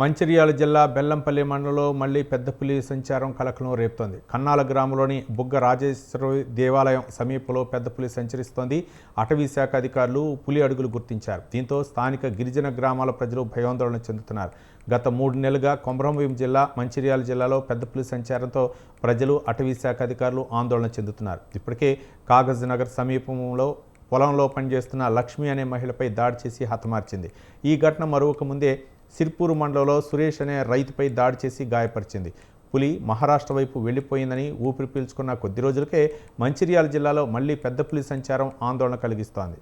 మంచిర్యాల జిల్లా బెల్లంపల్లి మండలంలో మళ్ళీ పెద్ద పులి సంచారం కలకలం రేపుతోంది. కన్నాల గ్రామంలోని బుగ్గ రాజేశ్వరి దేవాలయం సమీపంలో పెద్ద పులి సంచరిస్తోంది. అటవీ శాఖ అధికారులు పులి అడుగులు గుర్తించారు. దీంతో స్థానిక గిరిజన గ్రామాల ప్రజలు భయాందోళన చెందుతున్నారు. గత మూడు నెలలుగా కొమరంభీం జిల్లా మంచిర్యాల జిల్లాలో పెద్ద పులి సంచారంతో ప్రజలు అటవీ శాఖ అధికారులు ఆందోళన చెందుతున్నారు. ఇప్పటికే కాగజ్ నగర్ సమీపంలో పొలంలో పనిచేస్తున్న లక్ష్మి అనే మహిళపై దాడి చేసి హతమార్చింది. ఈ ఘటన మరొక ముందే సిర్పూరు మండలంలో సురేష్ అనే రైతుపై దాడి చేసి గాయపరిచింది. పులి మహారాష్ట్ర వైపు వెళ్ళిపోయిందని ఊపిరి పీల్చుకున్న కొద్ది రోజులకే మంచిర్యాల జిల్లాలో మళ్ళీ పెద్ద పులి సంచారం ఆందోళన కలిగిస్తోంది.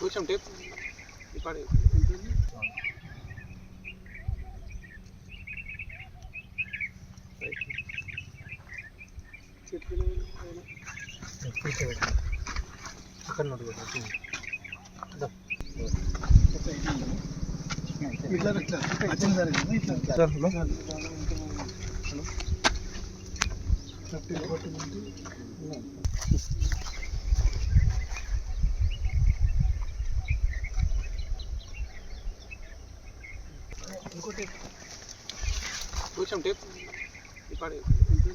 కొంచెం అక్కడ ఇంకోటి. కొంచెం టేప్. ఇప్పుడు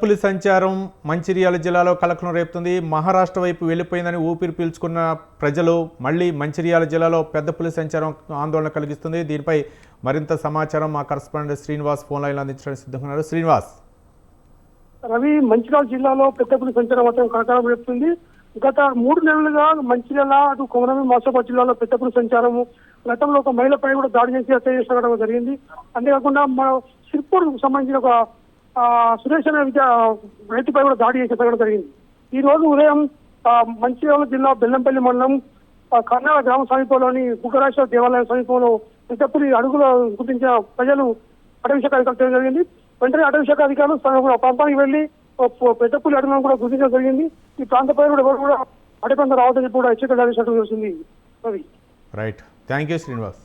పులి సంచారం మంచిర్యాల జిల్లాలో కలకలం రేపుతుంది. మహారాష్ట్ర వైపు వెళ్ళిపోయిందని ఊపిరి పీల్చుకున్న ప్రజలు మళ్ళీ మంచిర్యాల జిల్లాలో పెద్ద పులి సంచారం ఆందోళన కలిగిస్తుంది. దీనిపై మరింత సమాచారం మా కరస్పాండెంట్ శ్రీనివాస్ ఫోన్ లైన్ అందించడానికి సిద్ధంగా ఉన్నారు. శ్రీనివాస్. రవి మంచిర్యాల జిల్లాలో పెద్దపులి సంచారం మాత్రం కలకలం రేపుతుంది. గత మూడు నెలలుగా మంచిర్యాల అటు కొమరమి మాసాబాద్ జిల్లాలో పెద్దపులి సంచారము గతంలో ఒక మహిళపై కూడా దాడి చేసి హత్య చేసిన జరిగింది. అంతేకాకుండా మన సిర్పూర్ సంబంధించిన ఒక సురేష్ అనే విద్య రైతుపై కూడా దాడి చేసి సంఘటన జరిగింది. ఈ రోజు ఉదయం మంచిర్యాల జిల్లా బెల్లంపల్లి మండలం కర్ణాల గ్రామ సమీపంలోని బుగ్గరాశ్వర దేవాలయం సమీపంలో పెద్దపులి అడుగులో గుర్తించిన ప్రజలు అటవీ శాఖ అధికారులు చేయడం జరిగింది. వెంటనే అటవీ శాఖ అధికారులు స్థా- ప్రాంతానికి వెళ్ళి పెద్దపుల్లి పెద్ద పులి అడుగులను కూడా గుర్తించడం జరిగింది. ఈ ప్రాంత ప్రజలు కూడా ఎవరు కూడా అడగంగా రావద్దని కూడా హెచ్చరిక జారీ చేయడం జరిగింది రైట్ థ్యాంక్ యూ శ్రీనివాస్